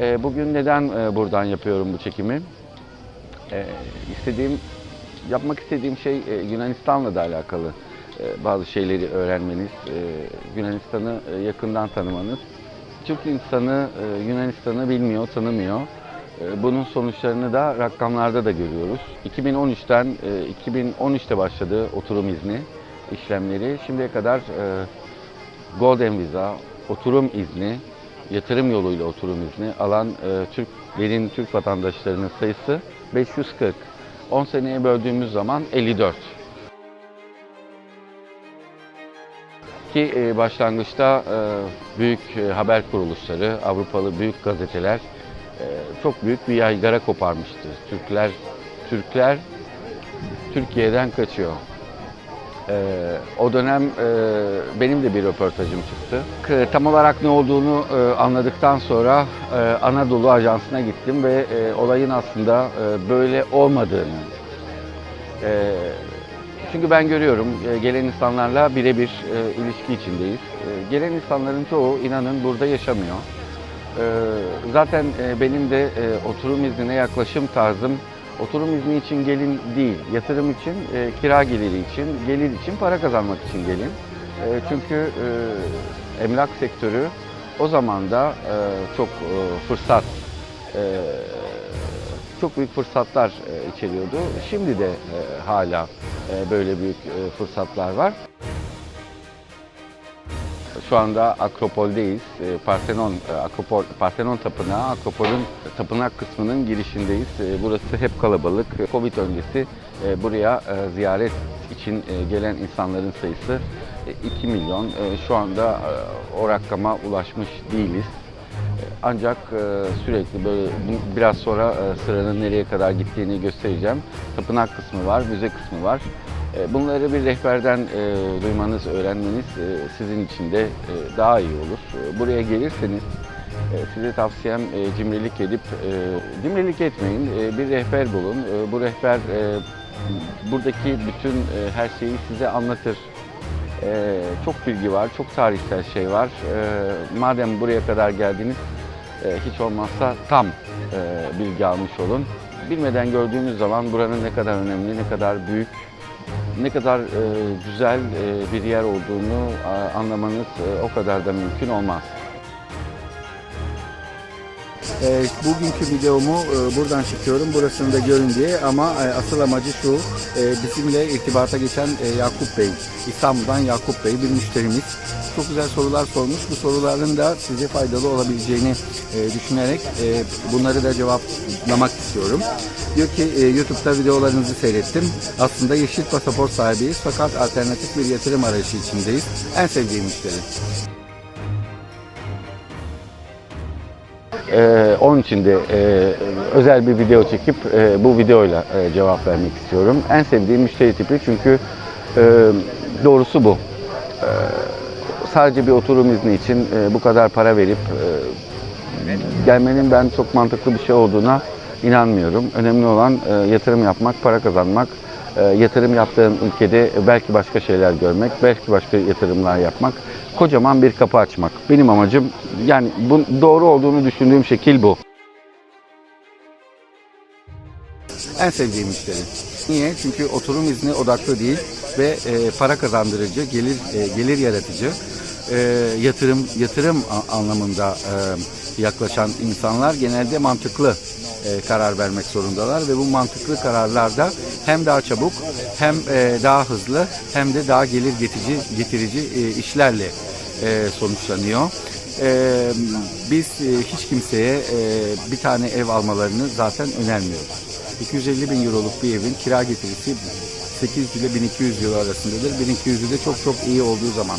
E, bugün neden e, buradan yapıyorum bu çekimi? E, istediğim, yapmak istediğim şey e, Yunanistan'la da alakalı e, bazı şeyleri öğrenmeniz, e, Yunanistan'ı e, yakından tanımanız. Türk insanı e, Yunanistan'ı bilmiyor, tanımıyor. E, Bunun sonuçlarını da rakamlarda da görüyoruz. 2013'ten e, 2013'te başladı oturum izni işlemleri. Şimdiye kadar e, Golden Visa, oturum izni, yatırım yoluyla oturum izni alan e, Türklerin, Türk vatandaşlarının sayısı 540. 10 seneye böldüğümüz zaman 54. Ki e, başlangıçta e, büyük e, haber kuruluşları, Avrupalı büyük gazeteler e, çok büyük bir yaygara koparmıştı. Türkler Türkler Türkiye'den kaçıyor. E, o dönem e, benim de bir röportajım çıktı. Tam olarak ne olduğunu e, anladıktan sonra e, Anadolu Ajansı'na gittim ve e, olayın aslında e, böyle olmadığını e, çünkü ben görüyorum e, gelen insanlarla birebir e, ilişki içindeyiz. E, gelen insanların çoğu inanın burada yaşamıyor. E, zaten e, benim de e, oturum iznine yaklaşım tarzım oturum izni için gelin değil, yatırım için, e, kira geliri için, gelir için, para kazanmak için gelin. E, çünkü e, emlak sektörü o zaman da e, çok e, fırsat e, çok büyük fırsatlar e, içeriyordu. Şimdi de e, hala e, böyle büyük e, fırsatlar var. Şu anda Akropol'deyiz. E, Parthenon, e, Akropol, Parthenon Tapınağı, Akropol'ün tapınak kısmının girişindeyiz. E, Burası hep kalabalık. Covid öncesi e, buraya e, ziyaret için gelen insanların sayısı e, 2 milyon. Şu anda o rakama ulaşmış değiliz. Ancak sürekli böyle biraz sonra sıranın nereye kadar gittiğini göstereceğim. Tapınak kısmı var, müze kısmı var. E, Bunları bir rehberden e, duymanız, öğrenmeniz e, sizin için de daha iyi olur. Buraya gelirseniz size tavsiyem cimrilik edip, cimrilik etmeyin, bir rehber bulun. Bu rehber buradaki bütün her şeyi size anlatır. Çok bilgi var, çok tarihsel şey var. Madem buraya kadar geldiniz, hiç olmazsa tam bilgi almış olun. Bilmeden gördüğünüz zaman buranın ne kadar önemli, ne kadar büyük, ne kadar e, güzel e, bir yer olduğunu anlamanız e, o kadar da mümkün olmaz. E, bugünkü videomu e, buradan çekiyorum, burasını da görün diye ama e, asıl amacı şu, e, bizimle irtibata geçen e, Yakup Bey, İstanbul'dan Yakup Bey bir müşterimiz. Çok güzel sorular sormuş. Bu soruların da size faydalı olabileceğini e, düşünerek e, bunları da cevaplamak istiyorum. Diyor ki e, YouTube'da videolarınızı seyrettim. Aslında yeşil pasaport sahibiyiz fakat alternatif bir yatırım arayışı içindeyiz. En sevdiğim müşteri. Ee, onun için de e, özel bir video çekip e, bu videoyla e, cevap vermek istiyorum. En sevdiğim müşteri tipi çünkü e, doğrusu bu. E, sadece bir oturum izni için e, bu kadar para verip e, gelmenin ben çok mantıklı bir şey olduğuna inanmıyorum. Önemli olan e, yatırım yapmak, para kazanmak. E, yatırım yaptığın ülkede belki başka şeyler görmek, belki başka yatırımlar yapmak. Kocaman bir kapı açmak. Benim amacım yani bu doğru olduğunu düşündüğüm şekil bu. En sevdiğim müşteri. Niye? Çünkü oturum izni odaklı değil ve e, para kazandırıcı, gelir e, gelir yaratıcı, e, yatırım yatırım anlamında e, yaklaşan insanlar genelde mantıklı e, karar vermek zorundalar ve bu mantıklı kararlarda hem daha çabuk hem e, daha hızlı hem de daha gelir getirici getirici e, işlerle e, sonuçlanıyor. E, biz e, hiç kimseye e, bir tane ev almalarını zaten önermiyoruz. 250 bin euroluk bir evin kira getirisi 800 ile 1200 euro arasındadır. 1200'ü de çok çok iyi olduğu zaman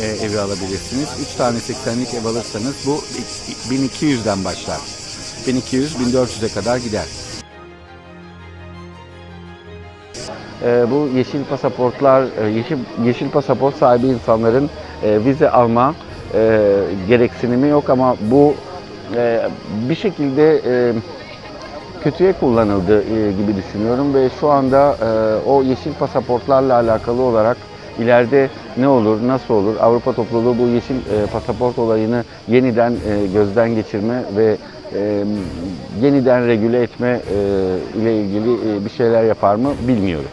e, evi alabilirsiniz. 3 tane 80'lik ev alırsanız bu 1200'den başlar. 1200-1400'e kadar gider. E, bu yeşil pasaportlar, e, yeşil, yeşil pasaport sahibi insanların e, vize alma e, gereksinimi yok ama bu e, bir şekilde e, kötüye kullanıldı e, gibi düşünüyorum ve şu anda e, o yeşil pasaportlarla alakalı olarak ileride ne olur, nasıl olur? Avrupa topluluğu bu yeşil e, pasaport olayını yeniden e, gözden geçirme ve e, yeniden regüle etme e, ile ilgili e, bir şeyler yapar mı bilmiyorum.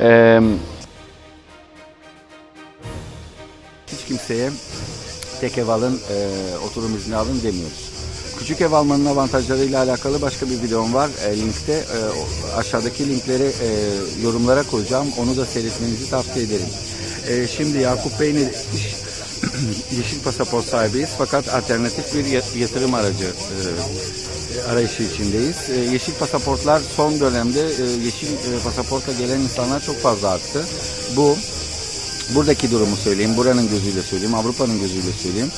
E, hiç kimseye tek ev alın, e, oturum izni alın demiyoruz. Küçük ev almanın avantajlarıyla alakalı başka bir videom var. E, linkte e, aşağıdaki linkleri e, yorumlara koyacağım. Onu da seyretmenizi tavsiye ederim. E, şimdi Yakup Bey? Yeşil pasaport sahibiyiz fakat alternatif bir ya- yatırım aracı e, arayışı içindeyiz. E, yeşil pasaportlar son dönemde e, yeşil e, pasaportla gelen insanlar çok fazla arttı. Bu buradaki durumu söyleyeyim, buranın gözüyle söyleyeyim, Avrupa'nın gözüyle söyleyeyim.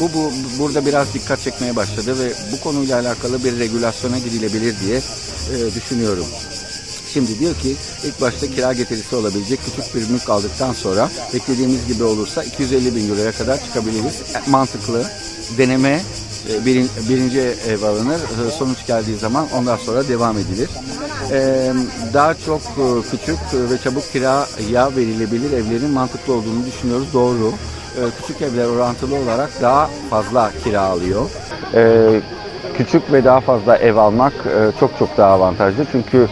Bu, bu burada biraz dikkat çekmeye başladı ve bu konuyla alakalı bir regülasyona gidilebilir diye düşünüyorum. Şimdi diyor ki ilk başta kira getirisi olabilecek küçük bir mülk aldıktan sonra beklediğimiz gibi olursa 250 bin euroya kadar çıkabiliriz. E, Mantıklı deneme e, birin, birinci ev alınır. E, Sonuç geldiği zaman ondan sonra devam edilir. Daha çok küçük ve çabuk kiraya verilebilir evlerin mantıklı olduğunu düşünüyoruz. Doğru. Küçük evler orantılı olarak daha fazla kira alıyor. Küçük ve daha fazla ev almak çok çok daha avantajlı. Çünkü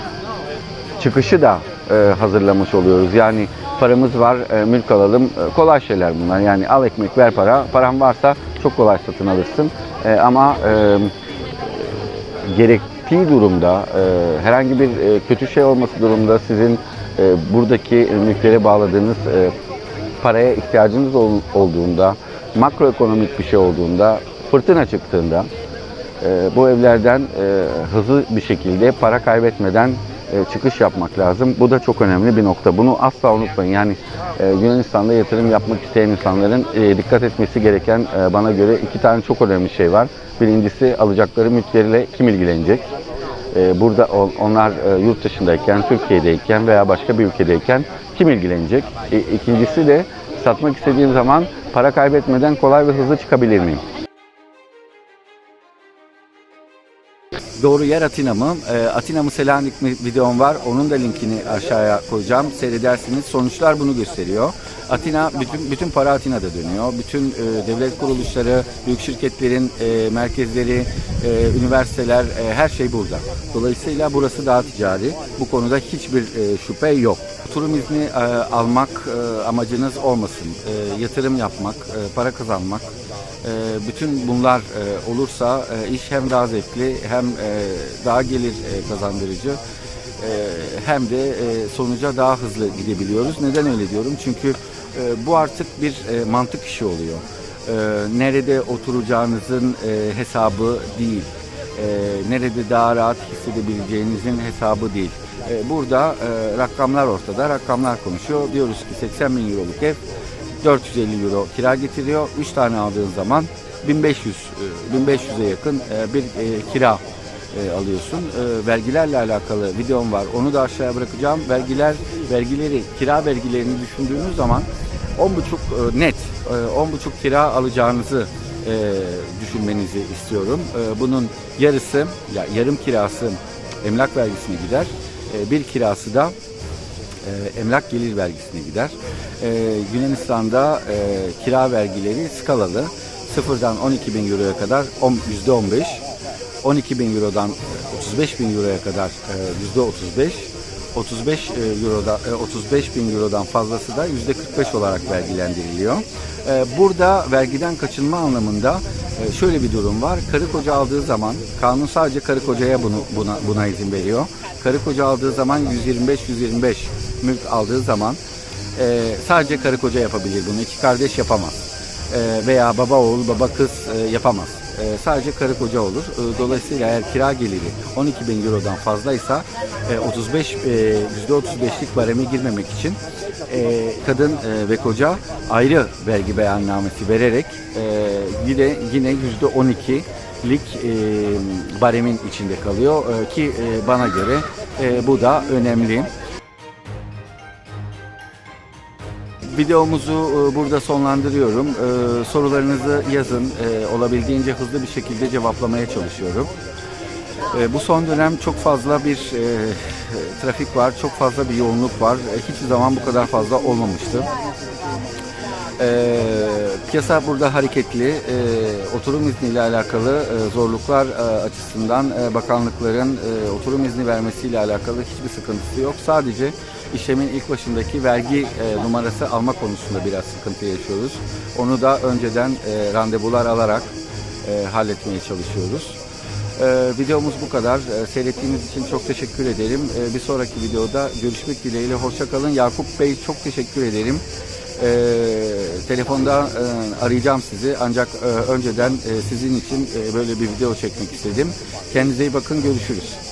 çıkışı da e, hazırlamış oluyoruz. Yani paramız var, e, mülk alalım. E, kolay şeyler bunlar. Yani al ekmek, ver para. Paran varsa çok kolay satın alırsın. E, ama e, gerektiği durumda, e, herhangi bir e, kötü şey olması durumda sizin e, buradaki mülklere bağladığınız e, paraya ihtiyacınız ol- olduğunda, makroekonomik bir şey olduğunda, fırtına çıktığında e, bu evlerden e, hızlı bir şekilde para kaybetmeden e, çıkış yapmak lazım. Bu da çok önemli bir nokta. Bunu asla unutmayın. Yani e, Yunanistan'da yatırım yapmak isteyen insanların e, dikkat etmesi gereken bana göre iki tane çok önemli şey var. Birincisi alacakları mülkleriyle kim ilgilenecek? Burada on- onlar e, yurt dışındayken, Türkiye'deyken veya başka bir ülkedeyken kim ilgilenecek? E, İkincisi de satmak istediğim zaman para kaybetmeden kolay ve hızlı çıkabilir miyim? Doğru yer Atina mı? E, Atina mı Selanik mi videom var. Onun da linkini aşağıya koyacağım. Seyredersiniz. Sonuçlar bunu gösteriyor. Atina, bütün, bütün para Atina'da dönüyor. Bütün e, devlet kuruluşları, büyük şirketlerin e, merkezleri, e, üniversiteler, e, her şey burada. Dolayısıyla burası daha ticari. Bu konuda hiçbir e, şüphe yok. Oturum izni e, almak e, amacınız olmasın. E, yatırım yapmak, e, para kazanmak, e, bütün bunlar e, olursa e, iş hem daha zevkli hem e, daha gelir kazandırıcı hem de sonuca daha hızlı gidebiliyoruz. Neden öyle diyorum? Çünkü bu artık bir mantık işi oluyor. Nerede oturacağınızın hesabı değil. Nerede daha rahat hissedebileceğinizin hesabı değil. Burada rakamlar ortada, rakamlar konuşuyor. Diyoruz ki 80 bin euroluk ev 450 euro kira getiriyor. 3 tane aldığın zaman 1500 e, 1500'e yakın e, bir e, kira e, alıyorsun. Vergilerle alakalı videom var. Onu da aşağıya bırakacağım. Vergiler vergileri, kira vergilerini düşündüğünüz zaman 10,5 e, net e, 10,5 kira alacağınızı düşünmenizi istiyorum. Bunun yarısı ya yarım kirası emlak vergisine gider. Bir kirası da e, emlak gelir vergisine gider. E, Yunanistan'da e, kira vergileri skalalı. Sıfırdan 12 bin euroya kadar yüzde 15. 12 bin eurodan e, 35 bin euroya kadar e, yüzde 35. 35 e, euroda e, 35 bin eurodan fazlası da yüzde 45 olarak vergilendiriliyor. E, Burada vergiden kaçınma anlamında e, şöyle bir durum var. Karı koca aldığı zaman kanun sadece karı kocaya bunu buna buna izin veriyor. Karı koca aldığı zaman 125 125 mülk aldığı zaman e, sadece karı koca yapabilir bunu. İki kardeş yapamaz. E, veya baba oğul baba kız e, yapamaz. E, sadece karı koca olur. E, dolayısıyla eğer kira geliri 12 bin eurodan fazlaysa e, 35 e, %35'lik bareme girmemek için e, kadın e, ve koca ayrı vergi beyannamesi vererek e, yine yine yüzde 12 lik e, baremin içinde kalıyor E, ki e, bana göre e, bu da önemli. Videomuzu e, burada sonlandırıyorum. E, Sorularınızı yazın. E, Olabildiğince hızlı bir şekilde cevaplamaya çalışıyorum. E, Bu son dönem çok fazla bir e, trafik var, çok fazla bir yoğunluk var. E, Hiçbir zaman bu kadar fazla olmamıştı. Piyasa burada hareketli. Ee, oturum izniyle alakalı e, zorluklar e, açısından e, bakanlıkların e, oturum izni vermesiyle alakalı hiçbir sıkıntısı yok. Sadece işlemin ilk başındaki vergi e, numarası alma konusunda biraz sıkıntı yaşıyoruz. Onu da önceden e, randevular alarak e, halletmeye çalışıyoruz. Ee, videomuz bu kadar. Ee, seyrettiğiniz için çok teşekkür ederim. Ee, bir sonraki videoda görüşmek dileğiyle. Hoşça kalın. Yakup Bey çok teşekkür ederim. Ee, telefonda e, arayacağım sizi ancak e, önceden e, sizin için e, böyle bir video çekmek istedim. Kendinize iyi bakın. Görüşürüz.